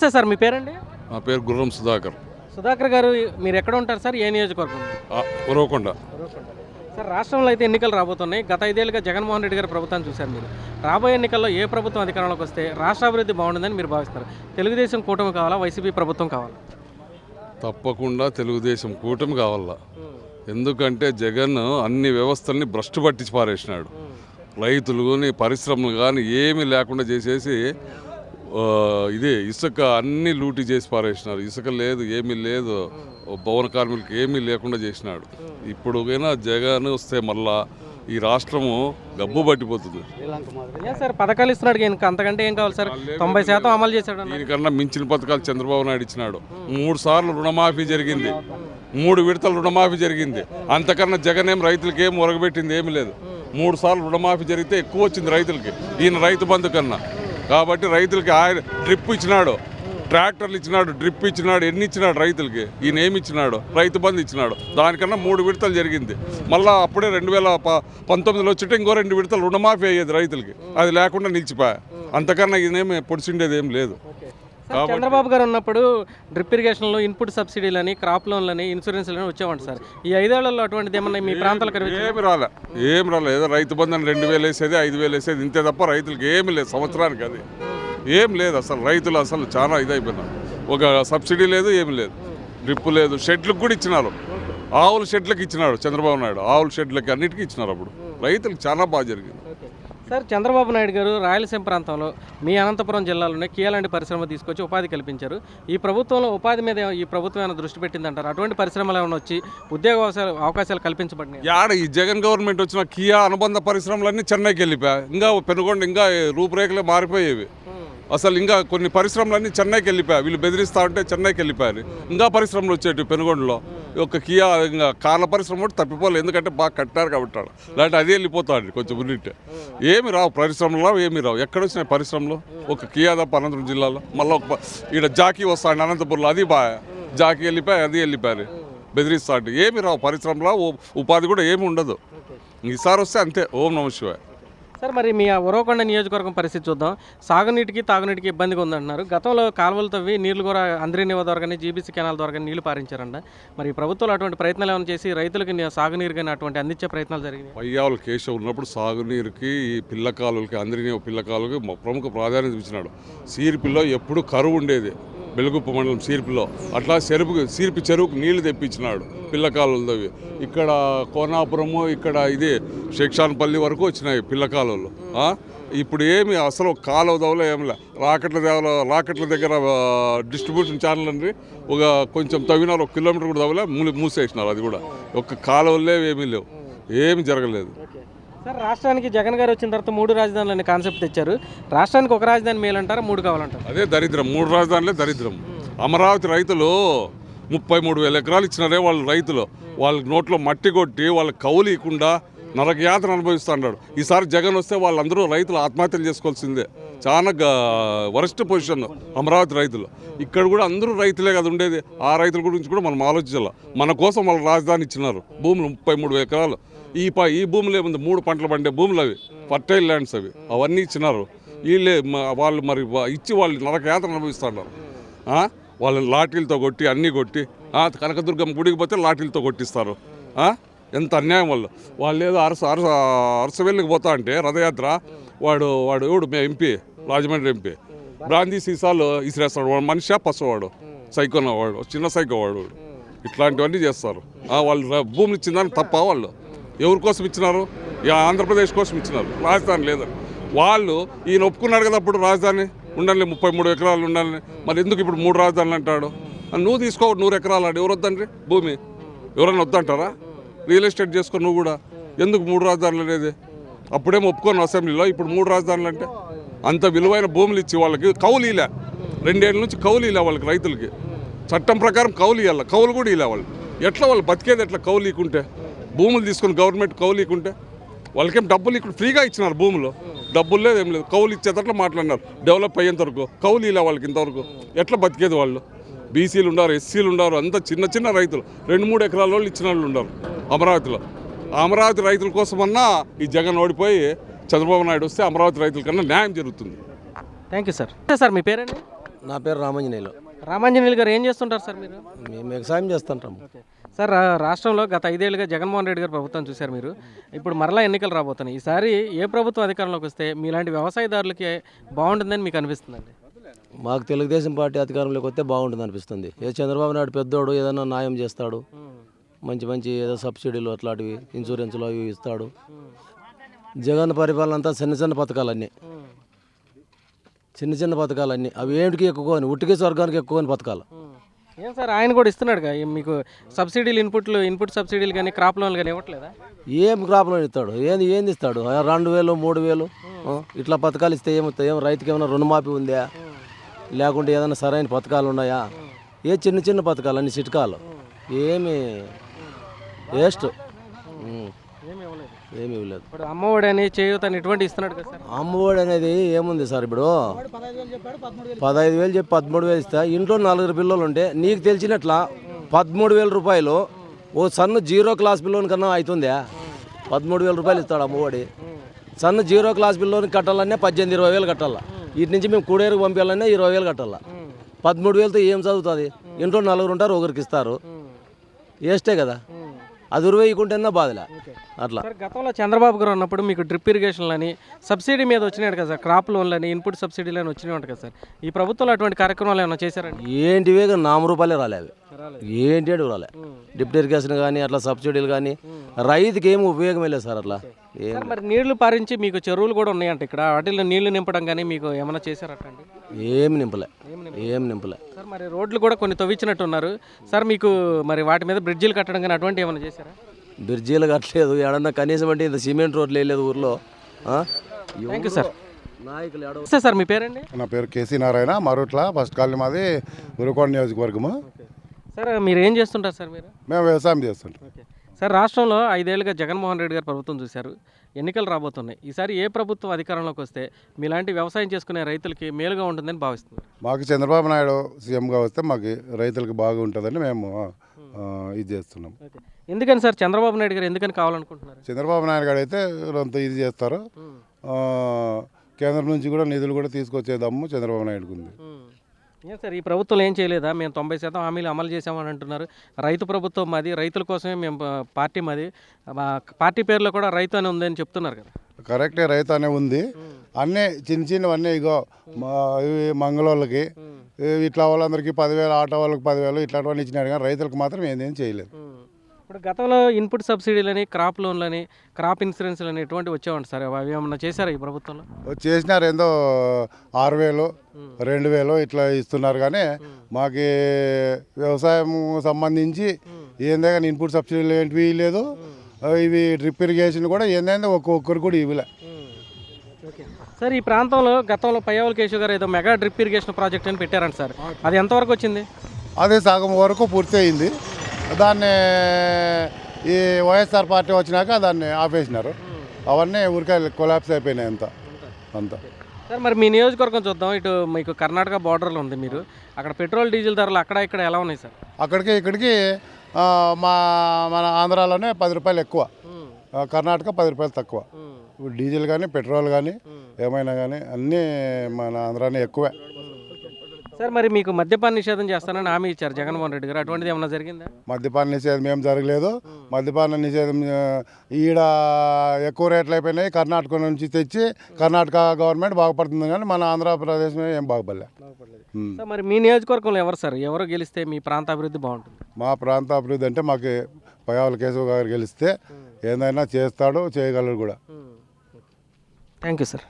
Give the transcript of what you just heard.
నమస్తే సార్ మీ పేరండి? నా పేరు గుర్రం సుధాకర్. సుధాకర్ గారు మీరు ఎక్కడ ఉంటారు సార్? ఏ నియోజకవర్గం? ఉరవకొండ. సార్ రాష్ట్రంలో అయితే ఎన్నికలు రాబోతున్నాయి. గత ఐదేళ్ళుగా జగన్మోహన్ రెడ్డి గారి ప్రభుత్వాన్ని చూశారు మీరు. రాబోయే ఎన్నికల్లో ఏ ప్రభుత్వం అధికారంలోకి వస్తే రాష్ట్ర అభివృద్ధి బాగుంటుందని మీరు భావిస్తారు. తెలుగుదేశం కూటమి కావాలా? వైసీపీ ప్రభుత్వం కావాలా? తప్పకుండా తెలుగుదేశం కూటమి కావాల. ఎందుకంటే జగన్ అన్ని వ్యవస్థల్ని భ్రష్టు పట్టించి పారేసినాడు. రైతులు కానీ పరిశ్రమలు కానీ ఏమీ లేకుండా చేసేసి ఇదే ఇసుక అన్ని లూటీ చేసి పారేసినారు. ఇసుక లేదు ఏమీ లేదు. భవన కార్మికులకు ఏమీ లేకుండా చేసినాడు. ఇప్పుడు కైనా జగన్ వస్తే మళ్ళా ఈ రాష్ట్రము గబ్బు పట్టిపోతుంది. సార్ పథకాలు ఇస్తున్నాడు ఇంకా అంతకంటే ఏం కావాలి సార్? తొంభై శాతం అమలు చేశాడు. దీనికన్నా మించిన పథకాలు చంద్రబాబు నాయుడు ఇచ్చినాడు. మూడు సార్లు రుణమాఫీ జరిగింది. మూడు విడతలు రుణమాఫీ జరిగింది. అంతకన్నా జగన్ ఏం రైతులకి ఏం ఒరగబెట్టింది ఏమీ లేదు. మూడు సార్లు రుణమాఫీ జరిగితే ఎక్కువ వచ్చింది రైతులకి. ఈయన రైతు బంధు కన్నా. కాబట్టి రైతులకి ఆయన డ్రిప్ ఇచ్చినాడు. ట్రాక్టర్లు ఇచ్చినాడు డ్రిప్ ఇచ్చినాడు ఎన్ని ఇచ్చినాడు రైతులకి? ఈయన ఏమి ఇచ్చినాడు? రైతు బంధు ఇచ్చినాడు. దానికన్నా మూడు విడతలు జరిగింది. మళ్ళీ అప్పుడే రెండు వేల ప- పంతొమ్మిదిలో వచ్చి ఇంకో రెండు విడతలు రుణమాఫీ అయ్యేది రైతులకి. అది లేకుండా నిలిచిపోయా. అంతకన్నా ఈయనేమి పొడిచిండేది ఏం లేదు. చంద్రబాబు గారు ఉన్నప్పుడు డ్రిప్ ఇరిగేషన్లో ఇన్పుట్ సబ్సిడీలని క్రాప్ లోన్లని ఇన్సూరెన్స్లని వచ్చేవంట సార్. ఈ ఐదేళ్ళలో అటువంటిది ఏమన్నా మీ ప్రాంతాలకు? ఏమి రాలే ఏమి రాలే. ఏదో రైతు బంధుని రెండు వేలు వేసేది ఐదు వేలు వేసేది ఇంతే తప్ప రైతులకి ఏమి లేదు సంవత్సరానికి అది. ఏం లేదు అసలు రైతులు అసలు చాలా ఇదైపోయినారు. ఒక సబ్సిడీ లేదు ఏమి లేదు. డ్రిప్ లేదు షెడ్లకు కూడా ఇచ్చినారు. ఆవుల షెడ్లకు ఇచ్చినాడు చంద్రబాబు నాయుడు. ఆవుల షెడ్లకి అన్నిటికీ ఇచ్చినారు అప్పుడు. రైతులకు చాలా బాగా జరిగింది. సార్ చంద్రబాబు నాయుడు గారు రాయలసీమ ప్రాంతంలో మీ అనంతపురం జిల్లాలోనే కీలాంటి పరిశ్రమ తీసుకొచ్చి ఉపాధి కల్పించారు. ఈ ప్రభుత్వంలో ఉపాధి మీద ఈ ప్రభుత్వం ఏమైనా దృష్టి పెట్టిందంటారు? అటువంటి పరిశ్రమలు ఏమైనా వచ్చి ఉద్యోగ అవకాశాలు అవకాశాలు కల్పించబడినాయి? యాడ ఈ జగన్ గవర్నమెంట్ వచ్చిన కియా అనుబంధ పరిశ్రమలన్నీ చెన్నైకి వెళ్ళిపోయా. ఇంకా పెనుగొండ ఇంకా రూపురేఖలు మారిపోయేవి. అసలు ఇంకా కొన్ని పరిశ్రమలన్నీ చెన్నైకి వెళ్ళిపోయా వీళ్ళు బెదిరిస్తా ఉంటే చెన్నైకి వెళ్ళిపోయారు. ఇంకా పరిశ్రమలు వచ్చేటి పెనుగొండలో. ఒక కియా ఇంకా కార్ల పరిశ్రమ కూడా తప్పిపోలేదు. ఎందుకంటే బాగా కట్టారు కాబట్టి ఆడ. లేదంటే అదే వెళ్ళిపోతాడు కొంచెం ఉన్నిట్టే ఏమి రావు పరిశ్రమలు రావు ఏమి రావు. ఎక్కడ వచ్చినాయి పరిశ్రమలు? ఒక కియా తప్ప అనంతపురం జిల్లాలో. మళ్ళీ ఒక ఇక్కడ ఈడ జాకీ వస్తాడు అనంతపురంలో అది బాగా జాకీ వెళ్ళిపోయి అది వెళ్ళిపోయారు. బెదిరిస్తాడు ఏమి రావు పరిశ్రమలో ఉపాధి కూడా ఏమి ఉండదు. ఈసారి వస్తే అంతే. ఓం నమ శివాయ. సార్ మరి మీ ఆ ఉరవకొండ నియోజకవర్గం పరిస్థితి చూద్దాం. సాగునీటికి తాగునీటికి ఇబ్బందిగా ఉందంటున్నారు. గతంలో కాలువలు తవ్వి నీళ్ళు కూడా అంద్రీనివ ద్వారా కానీ జీబీసీ కెనాల్ ద్వారా కానీ నీళ్ళు పారించారంట. మరి ప్రభుత్వాలు అటువంటి ప్రయత్నాలు ఏమైనా చేసి రైతులకి సాగునీరు కానీ అటువంటి అందించే ప్రయత్నాలు జరిగినాయి? పయ్యావుల కేశవ్ ఉన్నప్పుడు సాగునీరుకి ఈ పిల్ల కాలువలకి అందరినీ పిల్ల కాలువకి ప్రముఖ ప్రాధాన్యత ఇచ్చినాడు. సీర్పిల్లో ఎప్పుడు కరువు ఉండేది. బెలుగుప్ప మండలం సీర్పులో. అట్లా చెరుపు సీర్పు చెరువుకు నీళ్ళు తెప్పించినాడు పిల్ల ఇక్కడ కోనాపురము ఇక్కడ ఇది శిక్షాన్పల్లి వరకు వచ్చినాయి పిల్లకాలువలు ఇప్పుడు ఏమి అసలు కాలువ దవలో ఏమి లే. రాకెట్ల దేవలో రాకెట్ల దగ్గర డిస్ట్రిబ్యూషన్ ఛానల్ అండి. ఒక కొంచెం తవ్వినారు ఒక కిలోమీటర్ కూడా తవ్వలే మూలి మూసేసినారు అది కూడా. ఒక్క కాలువలే ఏమీ లేవు. ఏమి జరగలేదు. సార్ రాష్ట్రానికి జగన్ గారు వచ్చిన తర్వాత మూడు రాజధానులు అనే కాన్సెప్ట్ తెచ్చారు. రాష్ట్రానికి ఒక రాజధాని మేలంటారా మూడు కావాలంటారు? అదే దరిద్రం. మూడు రాజధానులే దరిద్రం. అమరావతి రైతులు ముప్పై మూడు వేల ఎకరాలు ఇచ్చినారే వాళ్ళ రైతులు. వాళ్ళ నోట్లో మట్టి కొట్టి వాళ్ళ కౌలు ఇవ్వకుండా నరక అనుభవిస్తున్నాడు ఈసారి జగన్ వస్తే వాళ్ళందరూ రైతులు ఆత్మహత్యలు చేసుకోవాల్సిందే. చాలా వరస్ట్ పొజిషన్ అమరావతి రైతులు. ఇక్కడ కూడా అందరూ రైతులే కదా ఉండేది. ఆ రైతుల గురించి కూడా మనం ఆలోచించాలి. మన కోసం వాళ్ళ రాజధాని ఇచ్చినారు. భూములు ముప్పై మూడు ఎకరాలు. ఈ ప ఈ భూములు ఏముంది మూడు పంటలు పండే భూములు అవి. ఫర్టైల్ ల్యాండ్స్ అవి. అవన్నీ ఇచ్చినారు. వీళ్ళే వాళ్ళు మరి ఇచ్చి వాళ్ళు నరకయాత్ర అనుభవిస్తున్నారు వాళ్ళని లాఠీలతో కొట్టి అన్నీ కొట్టి కనకదుర్గం కనకదుర్గమ్మ గుడికి పోతే లాఠీలతో కొట్టిస్తారు. ఎంత అన్యాయం వాళ్ళు. వాళ్ళు ఏదో అరస అరస అరసవెల్లికి పోతా అంటే రథయాత్ర వాడు వాడు ఎవడు? మే ఎంపీ రాజమండ్రి ఎంపీ. బ్రాందీ సీసాలు ఇసిరేస్తాడు. వాడు మనిషి? పసవాడు సైకోన వాడు. చిన్న సైకో వాడు. ఇట్లాంటివన్నీ చేస్తారు. వాళ్ళు భూమిని ఇచ్చిందని తప్ప వాళ్ళు. ఎవరి కోసం ఇచ్చినారు? ఇక ఆంధ్రప్రదేశ్ కోసం ఇచ్చినారు. రాజధాని లేదని వాళ్ళు ఈయన ఒప్పుకున్నాడు కదా అప్పుడు రాజధాని? ఉండాలి ముప్పై మూడు ఎకరాలు ఉండాలని మరి ఎందుకు ఇప్పుడు మూడు రాజధానులు అంటాడు? నువ్వు తీసుకో నూరు ఎకరాలు ఆడు. ఎవరు వద్దండి భూమి. ఎవరైనా వద్దంటారా? రియల్ ఎస్టేట్ చేసుకో నువ్వు కూడా. ఎందుకు మూడు రాజధానులు అనేది? అప్పుడేం ఒప్పుకోను అసెంబ్లీలో. ఇప్పుడు మూడు రాజధానులు అంటే అంత విలువైన భూములు ఇచ్చి వాళ్ళకి కౌలు ఇలా రెండేళ్ళ నుంచి కౌలు ఇలా వాళ్ళకి రైతులకి. చట్టం ప్రకారం కౌలు ఇవ్వాలి కౌలు కూడా ఇలా వాళ్ళు. ఎట్లా వాళ్ళు బతికేది ఎట్లా కౌలు ఇకుంటే భూములు తీసుకొని గవర్నమెంట్ కౌలు ఇకుంటే వాళ్ళకేం డబ్బులు ఇక్కడ ఫ్రీగా ఇచ్చినారు భూములు. డబ్బులు లేదు ఏం లేదు. కౌలు ఇచ్చేటట్లు మాట్లాడినారు. డెవలప్ అయ్యేంత వరకు కౌలు ఇలా వాళ్ళకి ఇంతవరకు ఎట్లా బతికేది వాళ్ళు? బీసీలు ఉన్నారు ఎస్సీలు ఉన్నారు అంతా చిన్న చిన్న రైతులు. రెండు మూడు ఎకరాల వాళ్ళు ఇచ్చిన వాళ్ళు ఉన్నారు అమరావతిలో. అమరావతి రైతుల కోసమన్నా ఈ జగన్ ఓడిపోయి చంద్రబాబు నాయుడు వస్తే అమరావతి రైతుల కన్నా న్యాయం జరుగుతుంది. థ్యాంక్ యూ సార్ సార్ మీ పేరండి? నా పేరు రామంజనేయులు. రామాంజనేయులు గారు ఏం చేస్తుంటారు సార్ మీరు? మేము వ్యవసాయం చేస్తుంటాం ఓకే సార్ రాష్ట్రంలో గత ఐదేళ్ళుగా జగన్మోహన్ రెడ్డి గారు ప్రభుత్వం చూశారు మీరు. ఇప్పుడు మరలా ఎన్నికలు రాబోతున్నాయి. ఈసారి ఏ ప్రభుత్వం అధికారంలోకి వస్తే మీలాంటి వ్యవసాయదారులకి బాగుంటుందని మీకు అనిపిస్తుందండి? మాకు తెలుగుదేశం పార్టీ అధికారంలోకి వస్తే బాగుంటుంది అనిపిస్తుంది. ఏ చంద్రబాబు నాయుడు పెద్దోడు ఏదైనా న్యాయం చేస్తాడు. మంచి మంచి ఏదో సబ్సిడీలు అట్లాంటివి ఇన్సూరెన్స్లు అవి ఇస్తాడు. జగన్ పరిపాలన అంతా చిన్న చిన్న పథకాలన్నీ. చిన్న చిన్న పథకాలన్నీ. అవి ఏమిటికి ఎక్కువ ఉట్టికే స్వర్గానికి ఎక్కువ పథకాలు. ఏం సార్ ఆయన కూడా ఇస్తున్నాడుగా ఏం మీకు సబ్సిడీలు ఇన్పుట్లు ఇన్పుట్ సబ్సిడీలు కానీ క్రాప్ లోన్లు కానీ ఇవ్వట్లేదా? ఏం క్రాప్లో ఇస్తాడు? ఏంది ఏంది ఇస్తాడు? ఆ, రెండు వేలు మూడు వేలు ఆ, ఇట్లా పథకాలు ఇస్తే ఏమవుతాయి ఏం రైతుకి ఏమైనా రుణమాఫీ ఉందా? లేకుంటే ఏదైనా సరైన పథకాలు ఉన్నాయా? ఏ చిన్న చిన్న పథకాలు అన్ని చిట్కాలు. ఏమి వేస్ట్. ఏమి ఇప్పుడు అమ్మఒడి అని చేయూత అని ఇటువంటి ఇస్తున్నాడు కదా సార్. అమ్మఒడి అనేది ఏముంది సార్ ఇప్పుడు? పదహైదు వేలు చెప్పి పదమూడు వేలు ఇస్తా. ఇంట్లో నలుగురు పిల్లలు ఉంటే నీకు తెలిసినట్ల పదమూడు వేల రూపాయలు ఓ సన్న జీరో క్లాస్ పిల్లోని కన్నా అవుతుందా పదమూడు వేల రూపాయలు ఇస్తాడు అమ్మఒడి. సన్న జీరో క్లాస్ పిల్లోని కట్టాలనే పద్దెనిమిది ఇరవై వేలు కట్టాలా. వీటి నుంచి మేము కూడేరుకు పంపించాలన్నా ఇరవై వేలు కట్టాలా. పదమూడు వేలతో ఏం చదువుతుంది? ఇంట్లో నలుగురు ఉంటారు ఒకరికి ఇస్తారు. వేస్టే కదా. అది ఉరువేయకుంటేనా బాధలే. అట్లా. సార్ గతంలో చంద్రబాబు గారు ఉన్నప్పుడు మీకు డ్రిప్ ఇరిగేషన్లు అని సబ్సిడీ మీద వచ్చినాయి కదా సార్ క్రాప్ లోన్లు అని ఇన్పుట్ సబ్సిడీలు అని వచ్చినాయి కదా సార్. ఈ ప్రభుత్వంలో అటువంటి కార్యక్రమాలు ఏమైనా చేశారండి? ఏంటివే నామ రూపాయలే రాలేదు. ఏంటి అంటే రాలే. డిప్టీ ఇరిగేషన్ కానీ అట్లా సబ్సిడీలు కానీ రైతుకి ఏమి ఉపయోగం లేదు సార్ అట్లా. మరి నీళ్ళు పారించి మీకు చెరువులు కూడా ఉన్నాయంట ఇక్కడ. వాటిల్లో నీళ్ళు నింపడం కానీ మీకు ఏమైనా చేశారటండి? ఏమి నింపలే. ఏం నింపలే. సార్ మరి రోడ్లు కూడా కొన్ని తవ్వించినట్టు ఉన్నారు సార్ మీకు మరి వాటి మీద బ్రిడ్జిలు కట్టడం కానీ అటువంటి ఏమైనా చేశారా? బ్రిడ్జీలు కట్టలేదు. ఏడన్నా కనీసం అంటే ఇంత సిమెంట్ రోడ్లు వేయలేదు ఊర్లో. ఆ? థ్యాంక్ యూ సార్ నాయకులు ఏడవ సార్ మీ పేరండి? నా పేరు KC Narayana Marutla first colony మాది ఉరుకోట నియోజకవర్గము. సార్ మీరు ఏం చేస్తుంటారు సార్ మీరు? మేము వ్యవసాయం చేస్తుంటాం. ఓకే. సార్ రాష్ట్రంలో ఐదేళ్ళుగా జగన్మోహన్ రెడ్డి గారు ప్రభుత్వం చూశారు. ఎన్నికలు రాబోతున్నాయి. ఈసారి ఏ ప్రభుత్వం అధికారంలోకి వస్తే మీలాంటి వ్యవసాయం చేసుకునే రైతులకి మేలుగా ఉంటుందని భావిస్తున్నారు. మాకు చంద్రబాబు నాయుడు సీఎంగా వస్తే మాకు రైతులకు బాగా ఉంటుందని మేము ఇది చేస్తున్నాం. ఎందుకని సార్ చంద్రబాబు నాయుడు గారు ఎందుకని కావాలనుకుంటున్నారు? చంద్రబాబు నాయుడు గారు అయితే కొంత ఇది చేస్తారు. కేంద్రం నుంచి కూడా నిధులు కూడా తీసుకొచ్చే దమ్ము చంద్రబాబు నాయుడుకు ఉంది. ఏం సార్ ఈ ప్రభుత్వం ఏం చేయలేదా? మేము తొంభై శాతం హామీలు అమలు చేసామని అంటున్నారు. రైతు ప్రభుత్వం మాది రైతుల కోసమే మేము పార్టీ మాది. మా పార్టీ పేరులో కూడా రైతు అని ఉందని చెప్తున్నారు కదా. కరెక్టే రైతు అనే ఉంది. అన్నీ చిన్న చిన్నవన్నీ ఇగో ఇవి మంగళోళ్ళకి ఇట్లా వాళ్ళందరికీ పదివేలు ఆటో వాళ్ళకి పదివేలు ఇట్లాంటివన్నీ ఇచ్చినారు కానీ రైతులకు మాత్రం ఏదేం చేయలేదు. ఇప్పుడు గతంలో ఇన్పుట్ సబ్సిడీలని క్రాప్ లోన్లని క్రాప్ ఇన్సూరెన్స్లని ఎటువంటి వచ్చేవంట సార్? అవి ఏమన్నా చేశారా ఈ ప్రభుత్వంలో? చేసినారు ఏందో ఆరు వేలు రెండు వేలు ఇట్లా ఇస్తున్నారు కానీ మాకు వ్యవసాయం సంబంధించి ఏందే కానీ ఇన్పుట్ సబ్సిడీలు ఏంటివి లేదు ఇవి డ్రిప్ ఇరిగేషన్ కూడా ఏందంటే ఒక్కొక్కరు కూడా ఇవ్వలే. సార్ ఈ ప్రాంతంలో గతంలో పయ్యావుల కేశవ్ గారు ఏదో మెగా డ్రిప్ ఇరిగేషన్ ప్రాజెక్ట్ అని పెట్టారంట సార్. అది ఎంతవరకు వచ్చింది? అదే సగం వరకు పూర్తి అయింది దాన్ని ఈ వైఎస్ఆర్ పార్టీ వచ్చినాక దాన్ని ఆపేసినారు. అవన్నీ ఊరికే కొలాప్స్ అయిపోయినాయి అంతా. అంతా. సార్ మరి మీ నియోజకవర్గం చూద్దాం. ఇటు మీకు కర్ణాటక బార్డర్లో ఉంది మీరు. అక్కడ పెట్రోల్ డీజిల్ ధరలు అక్కడ ఇక్కడ ఎలా ఉన్నాయి సార్? అక్కడికి ఇక్కడికి మా మన ఆంధ్రాలోనే పది రూపాయలు ఎక్కువ. కర్ణాటక పది రూపాయలు తక్కువ. డీజిల్ కానీ పెట్రోల్ కానీ ఏమైనా కానీ అన్నీ మన ఆంధ్రానే ఎక్కువే. సార్ మరి మీకు మద్యపాన నిషేధం చేస్తానని హామీ ఇచ్చారు జగన్మోహన్ రెడ్డి గారు. అటువంటిది ఏమైనా జరిగిందా? మద్యపాన నిషేధం ఏం జరగలేదు. మద్యపాన నిషేధం ఈడ ఎక్కువ రేట్లు అయిపోయినాయి. కర్ణాటక నుంచి తెచ్చి కర్ణాటక గవర్నమెంట్ బాగుపడుతుంది కానీ మన ఆంధ్రప్రదేశ్ ఏం బాగుపడలే. మరి మీ నియోజకవర్గంలో ఎవరు సార్? ఎవరు గెలిస్తే మీ ప్రాంత అభివృద్ధి బాగుంటుంది? మా ప్రాంత అభివృద్ధి అంటే మాకు పయావుల కేశవ్ గారు గెలిస్తే ఏదైనా చేస్తాడు చేయగలరు కూడా. Thank you sir.